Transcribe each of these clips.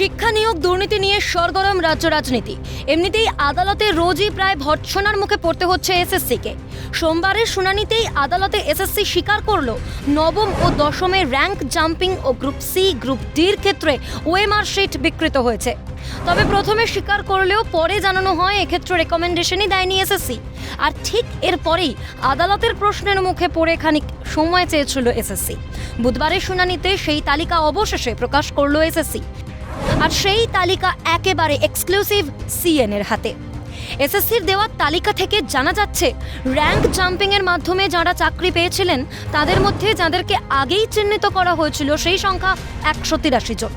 শিক্ষা নিয়োগ দুর্নীতি নিয়ে সরগরম রাজ্য রাজনীতি। এমনিতেই আদালতে রোজই প্রায় ভর্ৎসনার মুখে পড়তে হচ্ছে এসএসসিকে। সোমবারের শুনানিতেই আদালতে এসএসসি স্বীকার করল, নবম ও দশমে র্যাঙ্ক জাম্পিং ও গ্রুপ সি, গ্রুপ ডির ক্ষেত্রে ওএমআর শিট বিকৃত হয়েছে। তবে প্রথমে স্বীকার করলেও পরে জানানো হয়, এক্ষেত্রে রেকমেন্ডেশনই দেয়নি এসএসসি। আর ঠিক এরপরেই আদালতের প্রশ্নের মুখে পড়ে খানিক সময় চেয়েছিল এসএসসি। বুধবারের শুনানিতে সেই তালিকা অবশেষে প্রকাশ করল এসএসসি। আর সেই তালিকা একেবারে এক্সক্লুসিভ সিএন এর হাতে। এসএসসির দেওয়া তালিকা থেকে জানা যাচ্ছে র্যাঙ্ক জাম্পিংয়ের মাধ্যমে যারা চাকরি পেয়েছিলেন, তাদের মধ্যে যাদেরকে আগেই চিহ্নিত করা হয়েছিল সেই সংখ্যা একশো তিরাশি জন।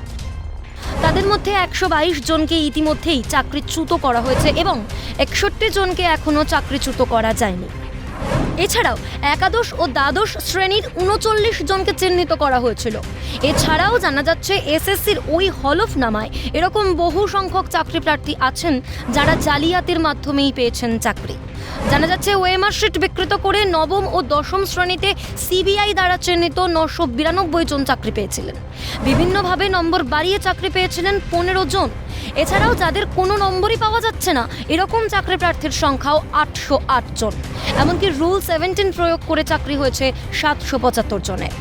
তাদের মধ্যে একশো বাইশ জনকে ইতিমধ্যেই চাকরিচ্যুত করা হয়েছে এবং একষট্টি জনকে এখনও চাকরিচ্যুত করা যায়নি। এছাড়াও একাদশ ও দ্বাদশ শ্রেণির উনচল্লিশ জনকে চিহ্নিত করা হয়েছিল। এছাড়াও জানা যাচ্ছে এসএসসির ওই হলফনামায় এরকম বহু সংখ্যক চাকরি প্রার্থী আছেন যারা জালিয়াতির মাধ্যমেই পেয়েছেন চাকরি। জানা যাচ্ছে ওএমআর শিট বিকৃত করে নবম ও দশম শ্রেণীতে সিবিআই দ্বারা চিহ্নিত নশো বিরানব্বই জন চাকরি পেয়েছিলেন। বিভিন্নভাবে নম্বর বাড়িয়ে চাকরি পেয়েছিলেন পনেরো জন। এছাড়াও যাদের কোনো নম্বরই পাওয়া যাচ্ছে না, এরকম চাকরি প্রার্থীর সংখ্যাও আটশো আট জন। এমনকি রুল সেভেন্টিন প্রয়োগ করে চাকরি হয়েছে সাতশো পঁচাত্তর জনের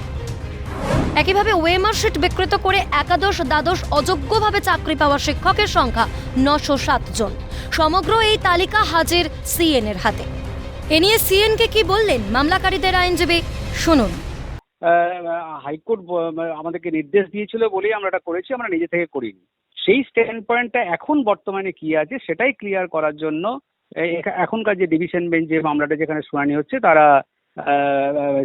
একইভাবে ওয়েমার শিট বিকৃত করে একাদশ, দ্বাদশ অযোগ্যভাবে চাকরি পাওয়া শিক্ষকের সংখ্যা নশো জন। সমগ্র এই তালিকা হাজির সিএন এর হাতে। এ নিয়ে সিএনকে কি বললেন? মামলাকারীদের আইনজীবী, শুনুন। হাইকোর্ট আমাদেরকে নির্দেশ দিয়েছিল বলেই আমরা এটা করেছি, আমরা নিজে থেকে করিনি। সেই স্ট্যান্ড পয়েন্টটা এখন বর্তমানে কি আছে সেটাই ক্লিয়ার করার জন্য এখনকার যে ডিভিশন বেঞ্চ যে মামলাটা যেখানে শুনানি হচ্ছে, তারা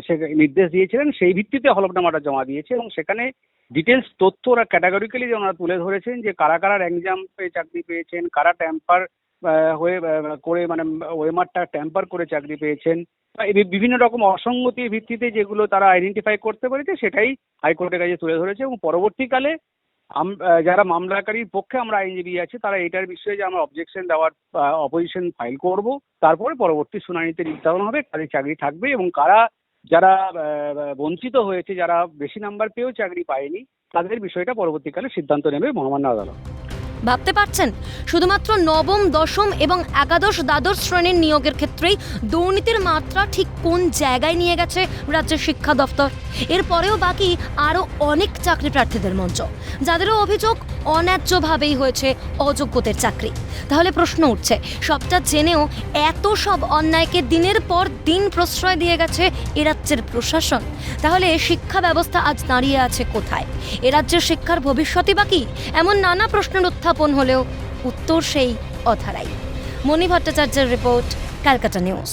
সে নির্দেশ দিয়েছিলেন, সেই ভিত্তিতে হলফনামাটা জমা দিয়েছে এবং সেখানে ডিটেলস তথ্য ওরা ক্যাটাগরিক্যালি যে ওনারা তুলে ধরেছেন যে কারা কারা এক্সাম পেয়ে চাকরি পেয়েছেন, কারা ট্যাম্পার হয়ে করে মানে ওয়েমারটা ট্যাম্পার করে চাকরি পেয়েছেন বিভিন্ন রকম অসঙ্গতির ভিত্তিতে যেগুলো তারা আইডেন্টিফাই করতে পেরেছে সেটাই হাইকোর্টের কাছে তুলে ধরেছে এবং পরবর্তীকালে আম- যারা মামলাকারীর পক্ষে আমরা আইনজীবী আছি, তারা এটার বিষয়ে যে আমরা অবজেকশন দেওয়ার অপোজিশন ফাইল করব, তারপরে পরবর্তী শুনানিতে নির্ধারণ হবে, কাদের চাকরি থাকবে এবং কারা, যারা বঞ্চিত হয়েছে, যারা বেশি নাম্বার পেয়েও চাকরি পায়নি, তাদের বিষয়টা পরবর্তীকালে সিদ্ধান্ত নেবে মহামান্য আদালত। ভাবতে পারছেন? শুধুমাত্র নবম, দশম এবং একাদশ, দ্বাদশ শ্রেণির নিয়োগের ক্ষেত্রেই দুর্নীতির মাত্রা ঠিক কোন জায়গায় নিয়ে গেছে রাজ্যের শিক্ষা দপ্তর? এরপরেও বাকি আরও অনেক চাকরি প্রার্থীদের মঞ্চ। যাদেরও অভিযোগ অন্যায্যভাবেই হয়েছে অযোগ্যদের চাকরি। তাহলে প্রশ্ন উঠছে, সবটা জেনেও এত সব অন্যায়কে দিনের পর দিন প্রশ্রয় দিয়ে গেছে এ রাজ্যের প্রশাসন? তাহলে শিক্ষা ব্যবস্থা আজ দাঁড়িয়ে আছে কোথায়? এ রাজ্যের শিক্ষার ভবিষ্যৎই বাকি এমন নানা প্রশ্নের উত্থাপন হলেও উত্তর সেই অধারাই। মণি ভট্টাচার্যের রিপোর্ট, ক্যালকাটা নিউজ।